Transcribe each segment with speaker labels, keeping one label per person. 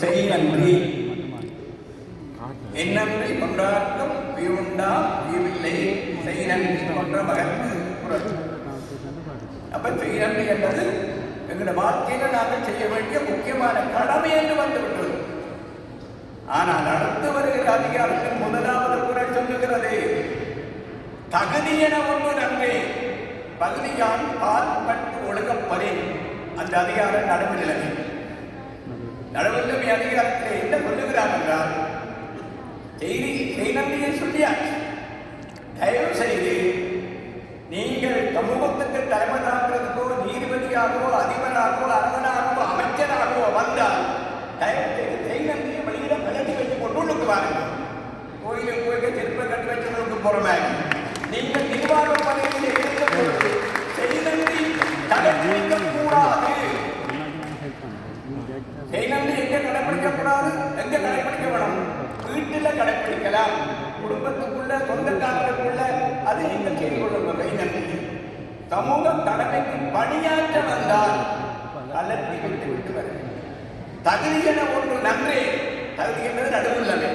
Speaker 1: செய் நன்றி. என்னன்றி கொண்டார்க்கும் உண்டா உயிரில்லை. செய் நன்றி கொன்ற மகற்கு அப்ப செய் நன்றி என்பது எங்களுடைய வாழ்க்கையில நாங்கள் செய்ய வேண்டிய முக்கியமான கடமை என்று வந்துவிட்டது. ஆனால் அடுத்து வருகிற அதிகாரத்தில் முதலாவது குரல் சொல்லுகிறது தகுதி என ஒன்று நன்றி பகுதியான் பால் பட்டு ஒழுகப்பறேன் அந்த அதிகாரம் நடுவில் நடுவில் அதிகாரத்தில் என்ன சொல்லுகிறார் என்றால் செய்தி செய்நம்பியை சொல்லியாச்சு தயவு செய்து நீங்கள் சமூகத்துக்கு தலைமை தாக்குறதுக்கோ நீதிபதியாகவோ அதிபராகவோ அரசனாகவோ அமைச்சராகவோ வந்தால் தயவு செய்து செய்நம்பியை வழியில விலகி வைத்து கொண்டு வாருங்கள். கோயிலுக்கு போய் திருப்ப கட்டி வச்சவங்களுக்கு போறமே. நீங்கள் நிர்வாக பதவியில் இருந்த பொழுது செய்நம்பி கடைபிடிக்க கடைபிடிக்க வீட்டில் கடைபிடிக்கலாம். குடும்பத்துக்குள்ள சொந்தக்காரருக்குள்ள அதை நீங்கள் செய்து கொள்ளும் வகை நன்றி. சமூக கடமைக்கு பணியாற்ற வந்தால் கலத்தி விட்டு விட்டு வர தகுதி என ஒன்று நன்றே. தகுதி என்பது நடுவுள்ளது.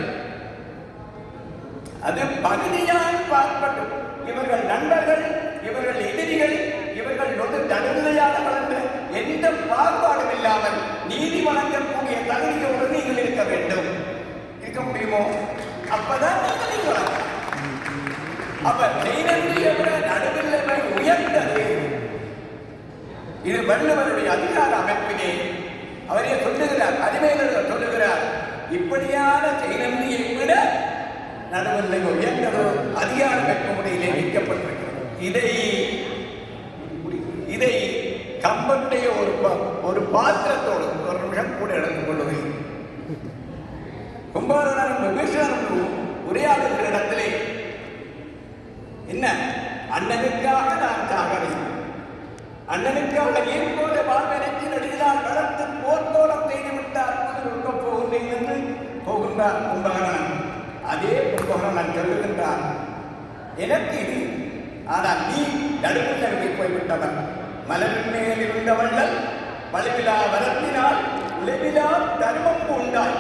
Speaker 1: அது பகுதியால் பார்ப்பது. இவர்கள் நண்பர்கள் இவர்கள் எதிரிகள் இவர்கள் நொடு நடுநிலையாளர்கள் வளர்ந்து எந்த பாகுபாடும் இல்லாமல் நீதி வழங்கக்கூடிய தகுதியோடு நீங்கள் இருக்க வேண்டும். இருக்க முடியுமோ? அப்பதான் நீங்கள் அப்ப நெய்நன்றியை விட நடுநிலைமை உயர்ந்தது. இது வள்ளுவருடைய அதிகார அமைப்பிலே அவரே சொல்லுகிறார் அறிவையர்கள் சொல்லுகிறார் இப்படியான செய்நன்றியை விட நடுவல்லை உயர்ந்ததோ அதிகார அமைப்பு முறையிலே வைக்கப்பட்டிருக்கிறது இதை இதை கம்பனுடைய ஒரு ப- ஒரு பாத்திரத்தோடு ஒரு நிமிஷம் கூட எடுத்துக் கொள்ளுவேன் ரொம்ப மகிழ்ச்சியாக விபீஷணனும் உரையாடுகிற இடத்திலே. என்ன? அண்ணனுக்காக நான் சாகிறேன் அண்ணனுக்காக ஏன் போல வாழ்வெனக்கு நடிகளால் வளர்த்து போர்த்தோடம் செய்து விட்டார்? கொடுக்க போகின்றேன் என்று போகின்றார் கும்பகரன் அதே கும்பகரணன் சொல்லுகின்றார் எனக்கு இது. ஆனால் நீ நடுவில் போய்விட்டவன். மலரின் மேல் இருந்த வள்ளல் வலுவிலா வரத்தினால் உளவிலா தர்மம் உண்டாய்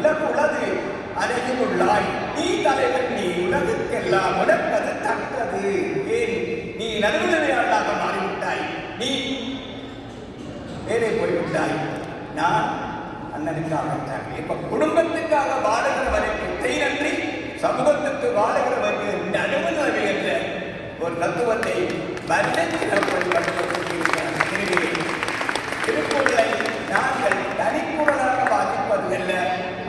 Speaker 1: உலகு உலது அருகில் உள்ளாய் நீ தலைவன் நீ உலகுக்கெல்லாம் உனக்கது தக்கது. ஏன்? நீ நடுநிலையாளாக மாறிவிட்டாய். நீ வேலை போய்விட்டாய். நான் அண்ணனுக்காக இப்ப குடும்பத்துக்காக வாழுகிற நன்றி. சமூகத்துக்கு வாழுகிறவர்கள் நடுவுநிலை என்ற ஒரு தத்துவத்தை வருடத்தில் திருக்குறளை நாங்கள் தனிக்குறளாக வாசிப்பது அல்ல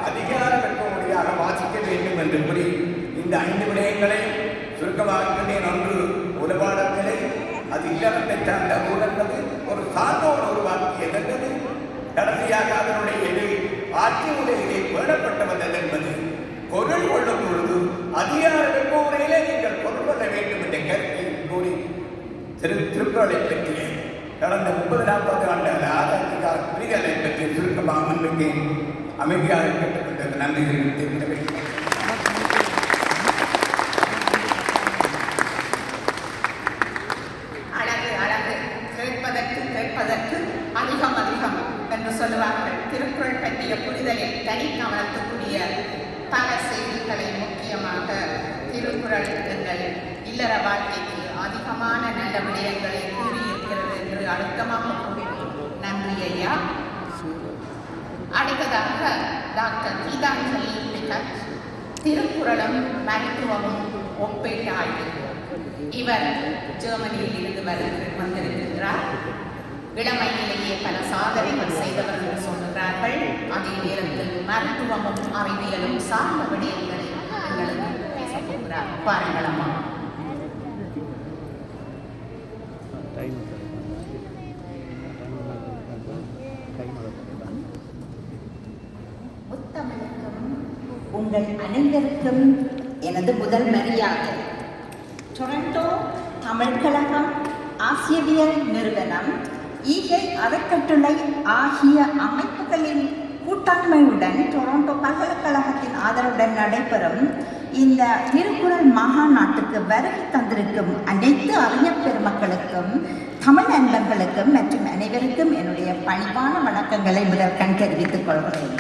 Speaker 1: அதிகாரம் இருக்கக்கூடியாக வாசிக்க வேண்டும் என்று கூறி இந்த ஐந்து விடயங்களை சுருக்கமாக்கினேன் ஒன்று உலபாடத்திலே அது இல்லறத்தை சார்ந்த உணர்ந்தது ஒரு சான்றோர் உருவாக்கியது என்பது கடைசியாக அதனுடைய இது ஆட்சி உலகிலே பேணப்பட்டு வந்தது என்பது பொருள் கொள்ளும் பொழுது அதிகார வெப்பமுறையிலே நீங்கள் பொருள் கொள்ள வேண்டும் என்ற கருத்தை கூறி திரு திருக்குறளை பற்றிய கடந்த முப்பது நாற்பது ஆண்டு ஆராய்ச்சிக்கார புரிதலை பற்றி சுருக்கமாக முன்வைக்க அமைதியாக கேட்டுக்கொண்டது நன்றி தெரிவித்து வேண்டும்
Speaker 2: அழகு அழகு கேட்பதற்கு கேட்பதற்கு அதிகம் அதிகம் என்று சொல்லுவார்கள் திருக்குறள் பற்றிய புரிதலில் தனி கவனத்துக்குரிய பல செய்திகளை முக்கியமாக திருக்குறள் எங்கள் இல்லற வாழ்க்கைக்கு அதிகமான நல்ல விடயங்களை கூறியிருக்கிறது என்று அழுத்தமாக கூறினோம் நன்றி ஐயா அடுத்ததாக டாக்டர் கீதாஞ்சலி பிகட் திருக்குறளும் மருத்துவமும் ஒப்பீட்டு ஆய்வு இவர் ஜெர்மனியில் இருந்து வருகிற வந்திருக்கிறார். இளமையிலேயே பல சாதனைகள் செய்தவர் என்று சொல்லுகிறார்கள் அதே நேரத்தில் மருத்துவமும் அறிவியலும் சார்ந்த விடயங்களை எங்களுக்கு பேசப் போகிறார்.
Speaker 3: உங்கள் அனைவருக்கும் எனது முதல் மரியாதை. டொரண்டோ தமிழ் கழகம் ஆசியவியல் நிறுவனம் ஈகை அறக்கட்டளை ஆகிய அமைப்புகளின் கூட்டாண்மையுடன் டொரண்டோ பல்கலைக்கழகத்தின் ஆதரவுடன் நடைபெறும் இந்த திருக்குறள் மாகாநாட்டுக்கு வருகை தந்திருக்கும் அனைத்து அறிஞர் பெருமக்களுக்கும் தமிழ் நண்பர்களுக்கும் மற்றும் அனைவருக்கும் என்னுடைய பணிவான வணக்கங்களை முதற்கண் தெரிவித்துக் கொள்கிறேன்.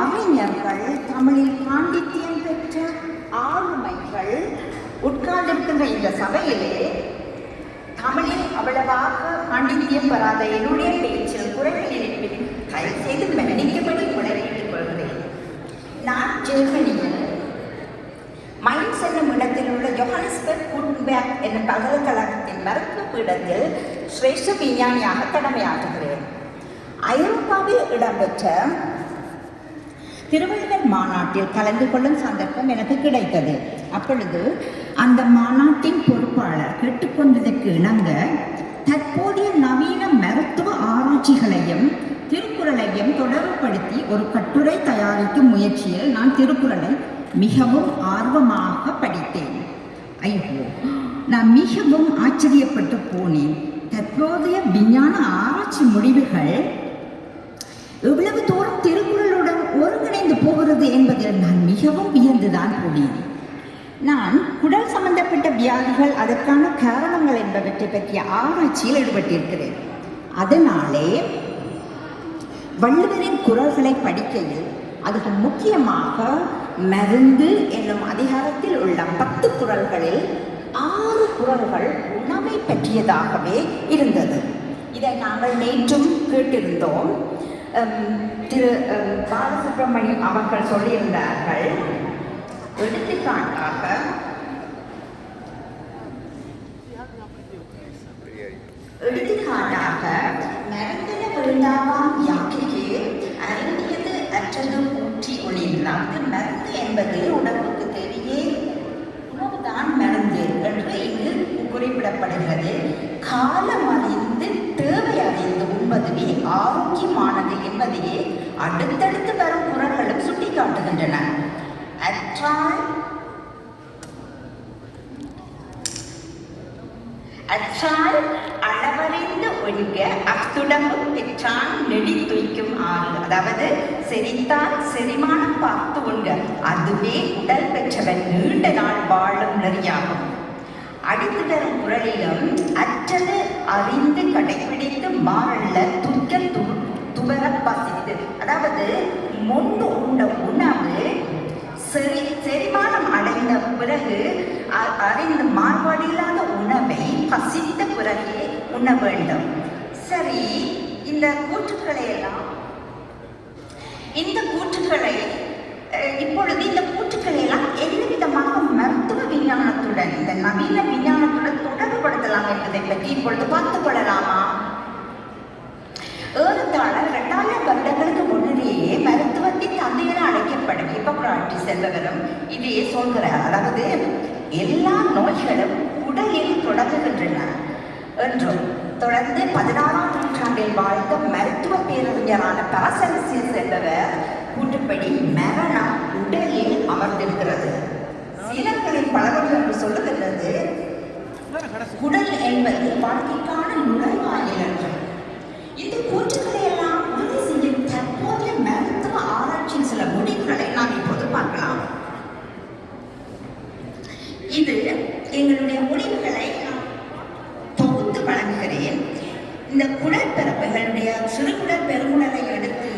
Speaker 3: அறிஞர்கள் தமிழில் பாண்டித்யம் பெற்ற ஆளுமைகள் உட்கார்ந்திருக்கின்ற இந்த சபையிலே தமிழில் அவ்வளவாக பாண்டித்யம் பெறாத என்னுடைய பேச்சில் குறைகள் இருப்பின் தயவு செய்து மன்னிக்கும்படி உணர்விட்டுக் கொள்கிறேன். நான் ஜெர்மனியில் மைன்ஸ் என்னும் இடத்தில் உள்ள ஜொஹானஸ்பர்க் குட்பேக் என்ற பல்கலைக்கழகத்தின் மருத்துவ பீடத்தில் சிரேஷ்ட விஞ்ஞானியாக கடமையாற்றுகிறேன். ஐரோப்பாவில் இடம்பெற்ற திருவள்ளுவர் மாநாட்டில் கலந்து கொள்ளும் சந்தர்ப்பம் எனக்கு கிடைத்தது. அப்பொழுது அந்த மாநாட்டின் பொறுப்பாளர் கேட்டுக்கொண்டதற்கு இணங்க தற்போதைய நவீன மருத்துவ ஆராய்ச்சிகளையும் திருக்குறளையும் தொடர்புபடுத்தி ஒரு கட்டுரை தயாரிக்கும் முயற்சியில் நான் திருக்குறளை மிகவும் ஆர்வமாக படித்தேன். ஐயோ நான் மிகவும் ஆச்சரியப்பட்டு போனேன். தற்போதைய விஞ்ஞான ஆராய்ச்சி முடிவுகள் எவ்வளவு தூரம் திருக்குறள் போகிறது என்பதில் நான் மிகவும் வியந்துதான் போனேன். நான் குடல் சம்பந்தப்பட்ட வியாதிகள் அதற்கான காரணங்கள் என்பவற்றை பற்றிய ஆராய்ச்சியில் ஈடுபட்டிருக்கிறேன். அதனாலே வள்ளுவரின் குரல்களை படிக்கையில் அதுக்கு முக்கியமாக மருந்து என்னும் அதிகாரத்தில் உள்ள பத்து குரல்களில் ஆறு குரல்கள் உணவை பற்றியதாகவே இருந்தது. இதை நாங்கள் நேற்றும் கேட்டிருந்தோம். Um, திரு um, பாலசுப்ரமணியம் அவர்கள் சொல்லியிருந்தார்கள். எடுத்துக்காட்டாக எடுத்துக்காட்டாக நடந்தன விழுந்தாவாம் யாக்கையே அருந்தியது அற்றதும் ஊற்றி ஒளிரலாம் மருந்து என்பது உடம்புக்கு தெரிய உணவுதான் மருந்து என்று இங்கு குறிப்பிடப்படுகிறது காலம் அறிந்து தேவை அறிந்து உண்பதுவே ஆரோக்கியமானது அடுத்தடுத்து வரும் குரல்களும் சுட்டிக்காட்டுகின்றன. அற்றால் அச்சால் அளவறிந்து ஒழிக்க அத்துடம்பு பெற்றான் நெடி துய்க்கும் ஆறு. அதாவது செரித்தால் செரிமானம் பார்த்து உண்க. அதுவே உடல் பெற்றவன் நீண்ட நாள் வாழும் நெறியாகும். அடித்து தரும் குரலிலும் அச்சது அறிந்து கடைபிடித்து மாறல்ல துக்க து துவர அதாவது முன்பு உண்ட உணவு செரி செரிமானம் அடைந்த பிறகு அ- மாறுபாடு இல்லாத உணவை பசித்த பிறகே உண்ண வேண்டும் சரி இந்த கூற்றுக்களை எல்லாம் இந்த கூற்றுக்களை அஹ், இப்பொழுது இந்த கூற்றுக்களை எல்லாம் எந்த விதமாக மருத்துவ விஞ்ஞானத்துடன் இந்த நவீன விஞ்ஞானத்துடன் தொடர்புபடுத்தலாம் என்பதை பற்றி இப்பொழுது பார்த்து கொள்ளலாமா செல்பவரும் இதையே சொல்கிறார். அதாவது எல்லா நோய்களும் உடலில் தொடங்குகின்றன என்றும் தொடர்ந்து பதினாறாம் நூற்றாண்டில் வாழ்ந்த மருத்துவ பேரறிஞரான பாரசலசியஸ் என்பவர் கூட்டுப்படி மரணம் உடலில் அமர்ந்திருக்கிறது. சீனர்களின் பழமொழி என்று சொல்லுகின்றது உடல் என்பது வாழ்க்கைக்கான நுழைவாயில் என்று இந்த கூற்று எல்லாம் உறுதி செய்யும் தற்போதைய மருத்துவ ஆராய்ச்சியின் சில முடிவுகளை நாம் இப்போது பார்க்கலாம் இது எங்களுடைய முடிவுகளை நான் தொகுத்து வழங்குகிறேன் இந்த குடற்பிறப்புகளுடைய சிறுகுடல் பெருங்குடலை எடுத்து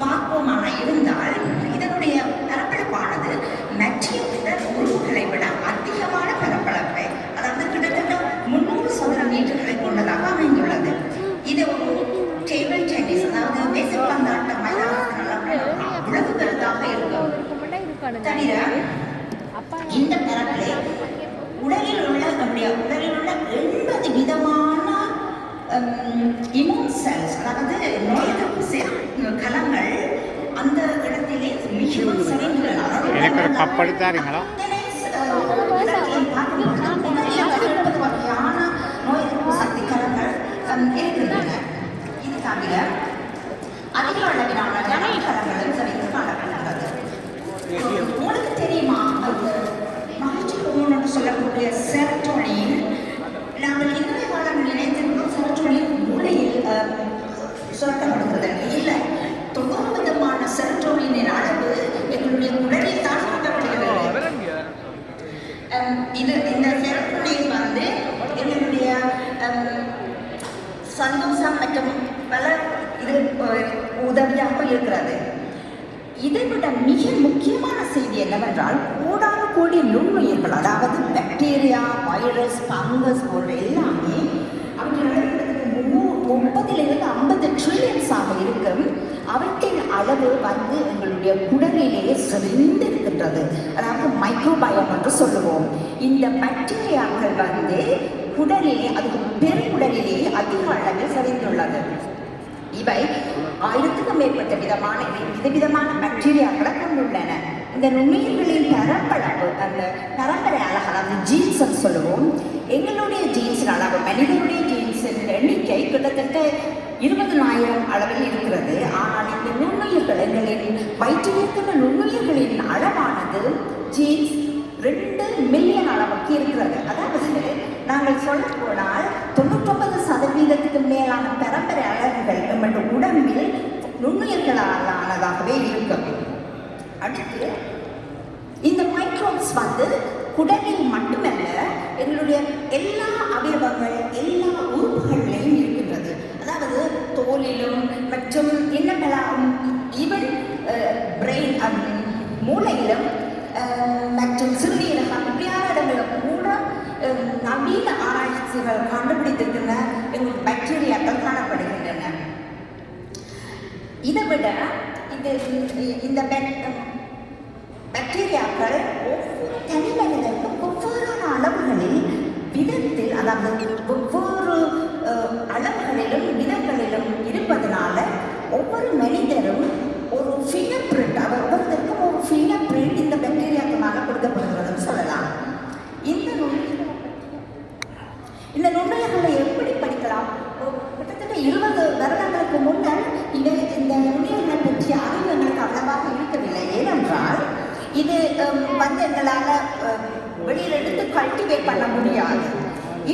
Speaker 3: பார்ப்போமாக இருந்தால் இதனுடைய பரப்பளப்பானது மற்ற உடல் உறுப்புகளை விட அதிகமான பரப்பளப்பை அதாவது கிட்டத்தட்ட முன்னூறு சதுர மீட்டர்களை கொண்டதாக அமைந்துள்ளது இது ஒரு டேபிள் டென்னிஸ் அதாவது மேசப்பந்தாட்ட மைதானத்தில் அவ்வளவு பெரிதாக இருக்கும் தவிர இந்த பரப்பிலே உடலில் உள்ள நம்முடைய உடலில் உள்ள எண்பது விதமான இம்யூன் செல்ஸ் அதாவது நோய் எதிர்ப்பு கலங்கள் அந்த இடத்திலே மிகவும் சிறந்து அதாவது வகையான நோய் எதிர்ப்பு சக்தி கலங்கள் ஹம், இருக்கின்றன. இது தவிர அதிக அளவிலான கலங்களும் சரிந்து காணப்படுகிறது உங்களுக்கு தெரியுமா அந்த மகிழ்ச்சி ஹோமோன் என்று சொல்லக்கூடிய செரட்டோனின் நாங்கள் இன்றைய காலம் நினைத்திருந்தோம் செரட்டோனின் மூளையில் அஹ், சுரக்கப்படுகிறது இல்லை தொண்ணூறு விதமான செரட்டோனின் உதவியாக இருக்கிறது இதைவிட மிக முக்கியமான செய்தி என்னவென்றால் கோடான கோடி நுண்ணுயிர்கள் அதாவது பாக்டீரியா வைரஸ் ஃபங்கஸ் போன்ற எல்லாமே அவற்றின் முப்பதிலிருந்து ஐம்பது ட்ரில்லியன்ஸாக இருக்கும் அவற்றின் அளவு வந்து நம்முடைய குடலிலேயே செறிந்திருக்கின்றது. அதாவது மைக்ரோபயம் என்று சொல்லுவோம். இந்த பாக்டீரியாக்கள் வந்து குடலிலே அது பெருங்குடலிலே அதிக அளவில் செறிந்துள்ளது. இவை ஆயிரத்துக்கும் மேற்பட்ட விதமான விதவிதமான பாக்டீரியாக்களை கொண்டுள்ளன. இந்த நுண்ணுயிர்களின் பரப்பளவு அந்த பரம்பரை அழகு அதாவது ஜீன்ஸ் சொல்லுவோம். எங்களுடைய ஜீன்ஸின் அளவு மனிதனுடைய ஜீன்ஸின் எண்ணிக்கை கிட்டத்தட்ட இருபதனாயிரம் அளவில் இருக்கிறது. ஆனால் இந்த நுண்ணுயிர்கள் எங்களின் வயிற்றில் நுண்ணுயிர்களின் அளவானது ஜீன்ஸ் ரெண்டு மில்லியன் அளவுக்கு இருக்கிறது. அதாவது நாங்கள் சொல்ல போனால் தொண்ணூற்றொன்பது சதவீதத்துக்கு மேலான பரம்பரை அழகுகள் நம்முடைய உடம்பில் நுண்ணுயிர்களானதாகவே இருக்கும் அடுத்து இந்த மைக்ரோப்ஸ் வந்து குடலில் மட்டுமல்ல எங்களுடைய எல்லா அவயவங்கள் எல்லா உறுப்புகளிலையும் இருக்கின்றது அதாவது தோலிலும் மற்றும் என்னெல்லாம் ஈவன் பிரெயின் மூளையிலும் மற்றும் சிறுநீரகம் இப்படியான இடங்களில் கூட நவீன ஆராய்ச்சிகள் கண்டுபிடித்திருக்கின்ற எங்களுக்கு பாக்டீரியாக்கள் காணப்படுகின்றன. இதை விட இது இந்த எங்களால் வெளியில் எடுத்து கல்டிவேட் பண்ண முடியாது.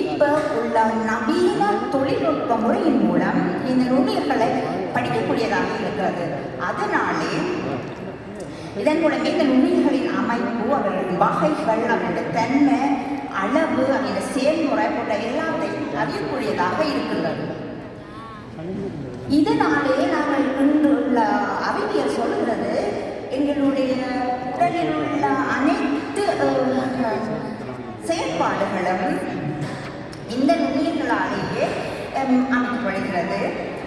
Speaker 3: இப்போ உள்ள நவீன தொழில்நுட்ப முறையின் மூலம் இந்த நுண்ணுயிர்களை படிக்கக்கூடியதாக இருக்கிறது. அதனாலே இதன் மூலமே இந்த நுண்ணுயிர்களின் அமைப்பு அவர்களின் வகைகள் அவருடைய தன்மை அளவு அவருடைய செயல்முறை போன்ற எல்லாத்தையும் அறியக்கூடியதாக இருக்கின்றது. இதனாலே நாங்கள் இன்று உள்ள அறிவியல் சொல்கிறது எங்களுடைய உடலில் உள்ள செயற்பாடுகளும் செயல்பாடுகளும் இந்த நுண்ணியர்களாலேயே அமைக்கப்படுகிறது.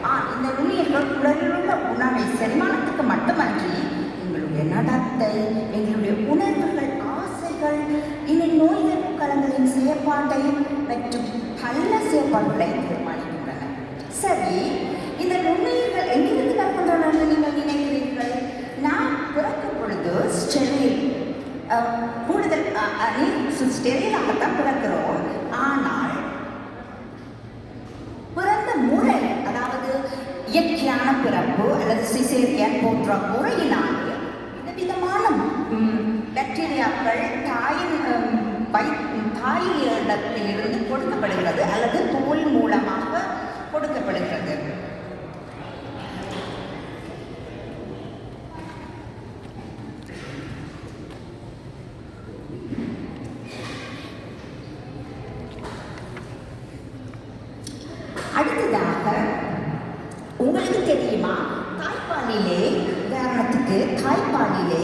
Speaker 3: ஆ, இந்த நுண்ணியர்கள் உடலில் உள்ள உணவை செரிமானத்துக்கு மட்டுமன்றி எங்களுடைய நடத்தை எங்களுடைய உணர்வுகள் ஆசைகள் இன்னும் நோய் எதிர்ப்பு கலங்களின் செயற்பாட்டை மற்றும் பல செயற்பாடுகளை தீர்மானிக்கின்றன. சரி இந்த நுண்ணுயிர்கள் எங்கிருந்து வருகின்றன நீங்கள் நினைக்கிறீர்கள் நான் பிறக்கும் பொழுது ஸ்டெரில் கூடுதல் அ, அ, ஸ்டெரிலாகத்தான் பிறக்கிறோம். ஆனால் பிறந்த முறை அதாவது இயற்கையான பிறப்பு அல்லது சிசேரியன் போன்ற முறையினால் விதவிதமான ம், பாக்டீரியாக்கள் தாயின் ம், வயி- தாயிடத்திலிருந்து கொடுக்கப்படுகிறது அல்லது தோல் மூலமாக கொடுக்கப்படுகிறது. அடுத்ததாக உங்களுக்கு தெரியுமா தாய்ப்பாலிலே உதாரணத்துக்கு தாய்ப்பாலிலே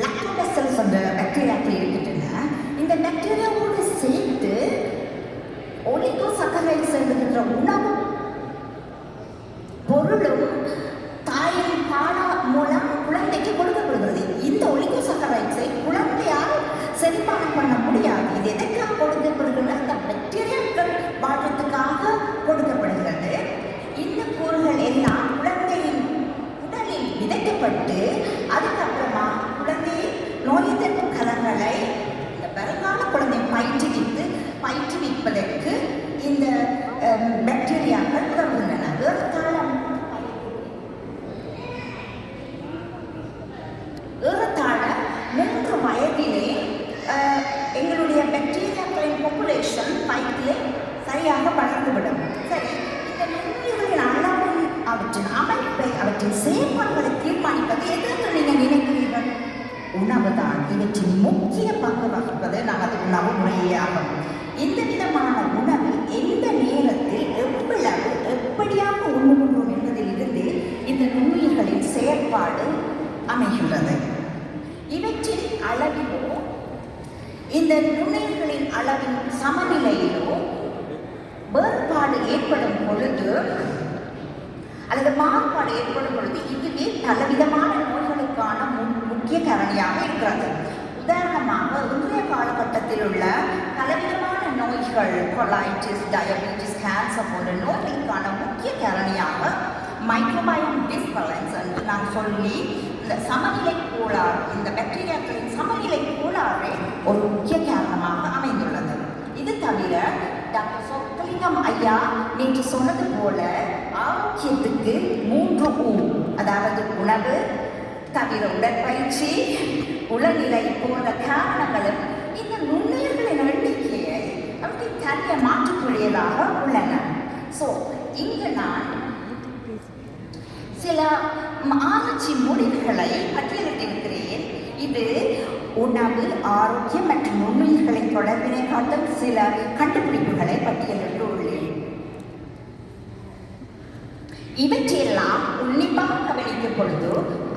Speaker 3: லாக்டோபெசல்ஸ் என்ற பாக்டீரியாக்கள் இருக்கின்றன இந்த பாக்டீரியாவோடு சேர்த்து ஒலிகோ சக்கரைஸ் என்கின்ற உணவு பொருளும் தாயின் பாலா மூலம் குழந்தைக்கு கொடுக்கப்படுகிறது இந்த ஒலிகோ சக்கரைட்ஸை குழந்தையால் செரிமானம் பண்ண முடியாது இது எதற்காக கொடுக்கப்படுகிறது அந்த பாக்டீரியாக்கள் வாழ்றதுக்காக கொடுக்கப்படுகிறது இந்த கூறுகள் எல்லாம் குழந்தையின் உடலில் விதைக்கப்பட்டு அதுக்கப்புறமா குழந்தை நோய் எதிர்ப்பு கலங்களை இந்த வருங்கால குழந்தை பயிற்றுவித்து பயிற்றுவிப்பதற்கு இந்த அம், பாக்டீரியாக்கள் உதவுகின்றன ஏறத்தாழ ஏறத்தாழ மூன்று வயதிலே அஹ், எங்களுடைய பாக்டீரியாக்களின் பாப்புலேஷன் வயிற்றிலே சரியாக வளர்ந்துவிடும் சரி இந்த நுண்ணுயிர்களின் அளவு அவற்றின் அமைப்பை அவற்றின் செயல்பாடுகளை தீர்மானிப்பது எதற்கு நீங்கள் நினைக்கிறீர்கள் உணவுதான் இவற்றின் முக்கிய பங்கு வகிப்பது நமது உணவு முறையாகும் இந்த விதமான உணவு எந்த நேரத்தில் எவ்வளவு எப்படியாக உண்ணுகின்றோம் என்பதிலிருந்து இந்த நுண்ணுயிர் அமைகின்றது. இவற்றின் அளவிலோ இந்த நுண்ணுயிர்களின் அளவின் சமநிலையிலோ வேறுபாடு ஏற்படும் பொழுது அல்லது மாறுபாடு ஏற்படும் பொழுது இதுவே பலவிதமான நோய்களுக்கான முன் முக்கிய காரணியாக இருக்கிறது. உதாரணமாக இன்றைய காலகட்டத்தில் உள்ள பலவிதமான நோய்கள் கொலாய்டிஸ் டயபெட்டிஸ் கேன்சர் போன்ற நோய்களுக்கான முக்கிய காரணியாக மைக்ரோபயோம் டிஸ்பலன்ஸ் என்று நாம் சொல்லி இந்த சமநிலை கோளாறு இந்த பாக்டீரியாக்களின் சமநிலை கோளாறே ஒரு முக்கிய காரணமாக அமைந்துள்ளது. இது தவிர டாக்டர் சொக்கலிங்கம் ஐயா நேற்று சொன்னது போல ஆரோக்கியத்துக்கு மூன்று ஊ அதாவது உணவு தவிர உடற்பயிற்சி உளநிலை போன்ற காரணங்களும் இந்த நுண்ணுயிர்களின் எண்ணிக்கையை அப்படி தனிய மாற்றக்கூடியதாக உள்ளன. ஸோ இங்கு நான் சில ஆராய்ச்சி முடிவுகளை பட்டியலிட்டிருக்கிறேன். இது உணவு ஆரோக்கியம் மற்றும் நுண்ணுயிர்களை தொடர்பினை காட்டும் சில கண்டுபிடிப்புகளை பட்டியலிட்டு உள்ளேன் இவற்றையெல்லாம் உன்னிப்பாக கவனிக்கும் பொழுது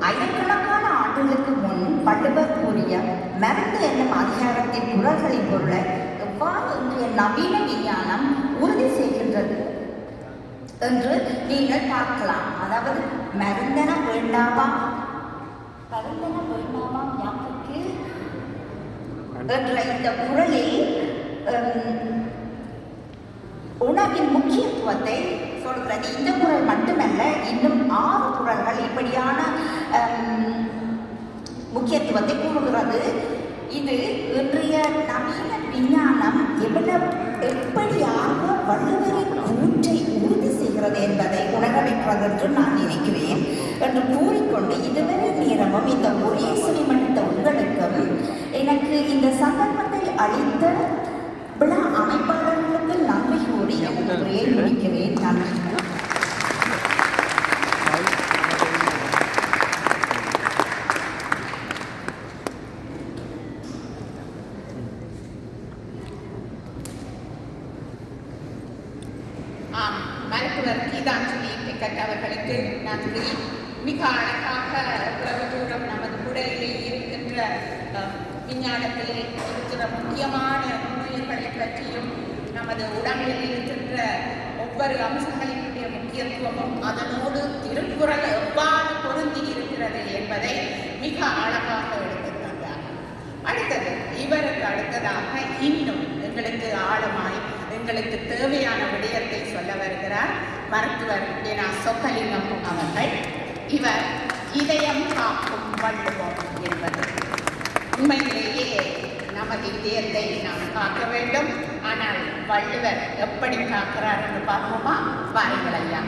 Speaker 3: ஆயிரக்கணக்கான ஆண்டுகளுக்கு முன் வள்ளுவர் கூறிய மருந்து என்னும் அதிகாரத்தின் குரல்களை பொருளை எவ்வாறு இன்றைய நவீன விஞ்ஞானம் உறுதி செய்கின்றது என்று நீங்கள் பார்க்கலாம். அதாவது மருந்தன வேண்டாமா? மருந்தன வேண்டாமா? யாருக்கு? என்ற இந்த குரலில் உணவின் முக்கியத்துவத்தை சொல்கிறது. இந்த குரல் மட்டுமல்ல இன்னும் ஆறு குரல்கள் இப்படியான முக்கியத்துவத்தை கூறுகிறது. இது இன்றைய நவீன விஞ்ஞானம் எவ்வளவு எப்படியாக வள்ளுவரின் கூற்றை உறுதி செய்கிறது என்பதை உணர வைக்கிறது என்று நான் நினைக்கிறேன் என்று கூறிக்கொண்டு இதுவரை நேரமும் இந்த ஒரே செவிமடுத்த உங்களுக்கும் எனக்கு இந்த சந்தர்ப்பத்தை அளித்த விழா அமைப்பாளர்களுக்கு நன்றி கூறி உரையை முடிக்கிறேன் நன்றி
Speaker 2: ஆம் மருத்துவர் கீதாஞ்சலி பிக்கட் அவர்களுக்கு நன்றி மிக அழகாக இவ்வளவு தூரம் நமது உடலிலே இருக்கின்ற அஹ், விஞ்ஞானத்திலே இருக்கிற முக்கியமான நுண்ணுயிர்களை பற்றியும் நமது உடம்பில் இருக்கின்ற ஒவ்வொரு அம்சங்களினுடைய முக்கியத்துவமும் அதனோடு திருக்குறள் எவ்வாறு பொருந்தி இருக்கிறது என்பதை மிக அழகாக எடுத்துத் தந்தார். அடுத்தது இவருக்கு அடுத்ததாக இன்னும் எங்களுக்கு ஆழமாய் எங்களுக்கு தேவையான விடயத்தை சொல்ல வருகிறார் மருத்துவர் ஏனா சொக்கலிங்கம் அவர்கள். இவர் இதயம் காக்கும் வள்ளுவம் என்பது. உண்மையிலேயே நமது இதயத்தை நாம் காக்க வேண்டும். ஆனால் வள்ளுவர் எப்படி காக்கிறார் என்று பார்ப்போமா? வாருங்கள் ஐயா.